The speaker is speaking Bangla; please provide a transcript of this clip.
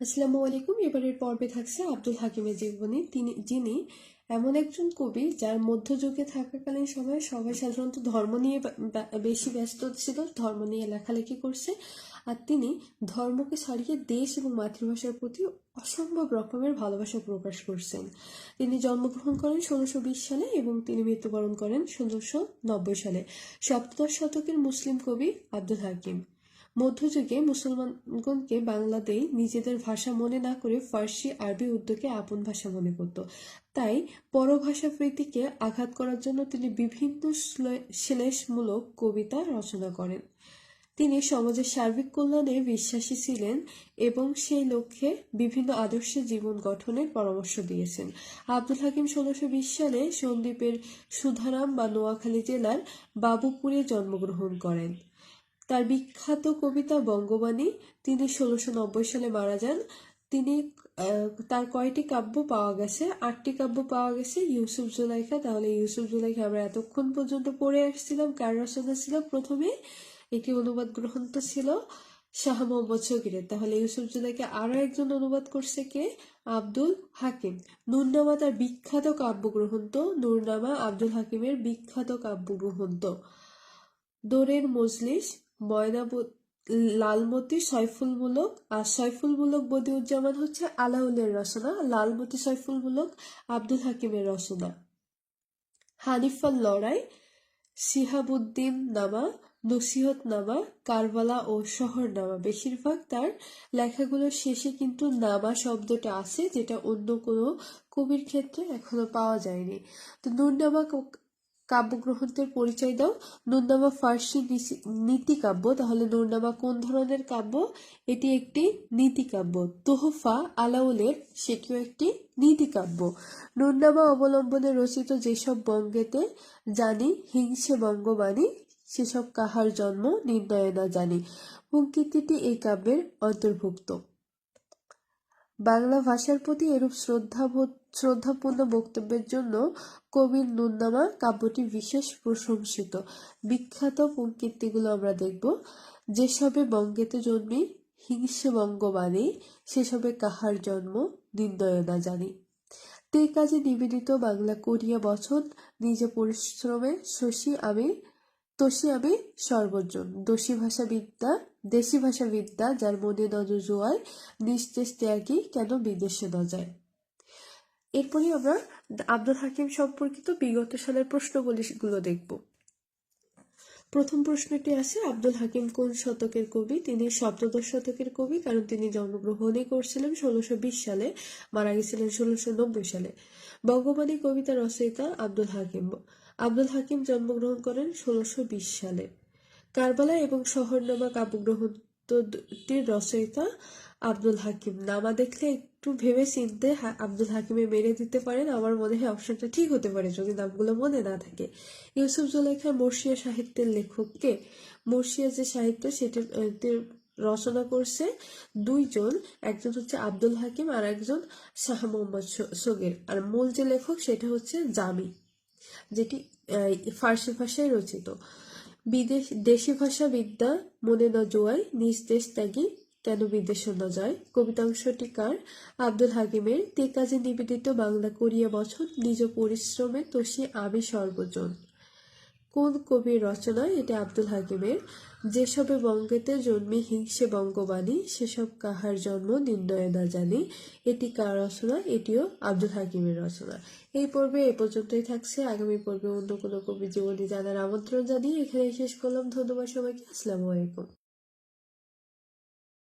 আসসালামু আলাইকুম। এবারের পর্বে থাকছে আব্দুল হাকিমের জীবনী। তিনি যিনি এমন একজন কবি যার মধ্যযুগে থাকাকালীন সময়ে সবাই সাধারণত ধর্ম নিয়ে বেশি ব্যস্ত ছিল, ধর্ম নিয়ে লেখালেখি করছে। আর তিনি ধর্মকে ছাড়িয়ে দেশ এবং মাতৃভাষার প্রতি অসম্ভব রকমের ভালোবাসা প্রকাশ করছেন। তিনি জন্মগ্রহণ করেন ষোলোশো বিশ সালে এবং তিনি মৃত্যুবরণ করেন ষোলোশো নব্বই সালে। সপ্তদশ শতকের মুসলিম কবি আব্দুল হাকিম। মধ্যযুগে মুসলমানগণকে বাংলাদেশ নিজেদের ভাষা মনে না করে ফার্সি, আরবি উর্দুকে আপন ভাষা মনে করত। তাই পরভাষা প্রীতিকে আঘাত করার জন্য তিনি বিভিন্ন শ্লে- শ্লেষমূলক কবিতা রচনা করেন। তিনি সমাজের সার্বিক কল্যাণে বিশ্বাসী ছিলেন এবং সেই লক্ষ্যে বিভিন্ন আদর্শে জীবন গঠনের পরামর্শ দিয়েছেন। আব্দুল হাকিম ষোলোশো বিশ সালে সন্দ্বীপের সুধারাম বা নোয়াখালী জেলার বাবুপুরে জন্মগ্রহণ করেন। তার বিখ্যাত কবিতা বঙ্গবাণী, তিনি ষোলোশো নব্বই সালে মারা যান। তিনি তার কয়টি কাব্য পাওয়া গেছে? আটটি কাব্য পাওয়া গেছে। ইউসুফ জুলাইখা, তাহলে ইউসুফ জুলাইখা আমরা এতক্ষণ পর্যন্ত পড়ে আসছিলাম, কার রচনা ছিল? প্রথমে একটি অনুবাদ গ্রন্থ ছিল শাহ মোহাম্মদ শকিরের। তাহলে ইউসুফ জুলাইকে আরও একজন অনুবাদ করছে কে? আব্দুল হাকিম। নুরনামা তার বিখ্যাত কাব্যগ্রন্থ নুরনামা আব্দুল হাকিমের বিখ্যাত কাব্যগ্রন্থ দোরের মজলিস ময়নাবত লালমতি সয়ফুলমূলক আর সয়ফুলমূলক বদিউজ্জামান হচ্ছে আলাউলের রচনা, লালমতি সয়ফুলমূলক আব্দুল হাকিমের রচনা। হানিফার লড়াই সিহাবুদ্দিন নামা, নসিহত নামা, কারবালা ও শহর নামা। বেশিরভাগ তার লেখাগুলোর শেষে কিন্তু নামা শব্দটা আছে, যেটা অন্য কোনো কবির ক্ষেত্রে এখনও পাওয়া যায়নি। তো নুরনামা কাব্যগ্রন্থের পরিচয় দাও। নুরনামা ফার্সি নীতিকাব্য। তাহলে নুরনামা কোন ধরনের কাব্য? এটি একটি নীতিকাব্য। তোহফা আলাউলের সেটিও একটি নীতিকাব্য। নুরনামা অবলম্বনে রচিত যেসব বঙ্গেতে জানি, হিংসে বঙ্গবাণী সেসব কাহার জন্ম, নির্ণয় না জানি। পঙ্কিতিটি এই কাব্যের অন্তর্ভুক্ত। বাংলা ভাষার প্রতি এরূপ শ্রদ্ধাবোধ শ্রদ্ধাপূর্ণ বক্তব্যের জন্য কবির নুননামা কাব্যটি বিশেষ প্রশংসিত। বিখ্যাত পঙ্ক্তিগুলো আমরা দেখব। যেসবে বঙ্গেতে জন্মি হিংসে বঙ্গবাণী সেসবে কাহার জন্ম নির্ণয় না জানি। তে কাজে নিবেদিত বাংলা করিয়া বছর নিজে পরিশ্রমে শশী আমি তোষী আমি সর্বজন। দোষী ভাষাবিদ্যা, দেশি ভাষাবিদ্যা যার মনে নজর জোয়ায় নিস্তেজ ত্যাগী কেন বিদেশে ন যায়? এরপরে আমরা আব্দুল হাকিম সম্পর্কিত বিগত সালের প্রশ্নগুলো দেখব। প্রথম প্রশ্নটি আছে, আব্দুল হাকিম কোন শতকের কবি? তিনি সপ্তদশ শতকের কবি, কারণ তিনি জন্মগ্রহণই করছিলেন ষোলোশো বিশ সালে, মারা গেছিলেন ষোলোশো নব্বই সালে। বঙ্গবাণী কবিতা রচয়িতা আব্দুল হাকিম। আব্দুল হাকিম জন্মগ্রহণ করেন ষোলোশো সালে। কারবালা এবং শহরনামা কাব্যগ্রন্থটির রচয়িতা আব্দুল হাকিম। নামা দেখলে একটু ভেবে চিনতে আব্দুল হাকিমে মেরে দিতে পারেন, আমার মনে হয় অপশনটা ঠিক হতে পারে যদি নামগুলো মনে না থাকে। ইউসুফ জুলেখার মর্শিয়া সাহিত্যের লেখককে, মর্শিয়া যে সাহিত্য সেটির রচনা করছে, দুইজন, একজন হচ্ছে আব্দুল হাকিম আর একজন শাহ মোহাম্মদ সগির আর মূল যে লেখক সেটা হচ্ছে জামি। যেটি ফার্সি ভাষায় রচিত। বিদেশ, দেশি ভাষা বিদ্যা, মনে না জোয়ায়, নিজ দেশ ত্যাগী কেন বিদেশে ন যায়। কবিতাংশটি কার? আব্দুল হাকিমের। তে কাজে নিবেদিত বাংলা কোরিয়া বছর নিজ পরিশ্রমে তোষী আমি সর্বজন। কোন কবির রচনায় এটা আব্দুল হাকিমের? যেসবে বঙ্গেতে জন্মে হিংসে বঙ্গবাণী, সেসব কাহার জন্ম নির্ণয় না জানি। এটি কার রচনা? এটিও আব্দুল হাকিমের রচনা। এই পর্বে এ পর্যন্তই থাকছে। আগামী পর্বে অন্য কোনো কবি জীবনী জানার আমন্ত্রণ জানিয়ে এখানে শেষ করলাম। ধন্যবাদ সবাইকে। আসসালামু আলাইকুম।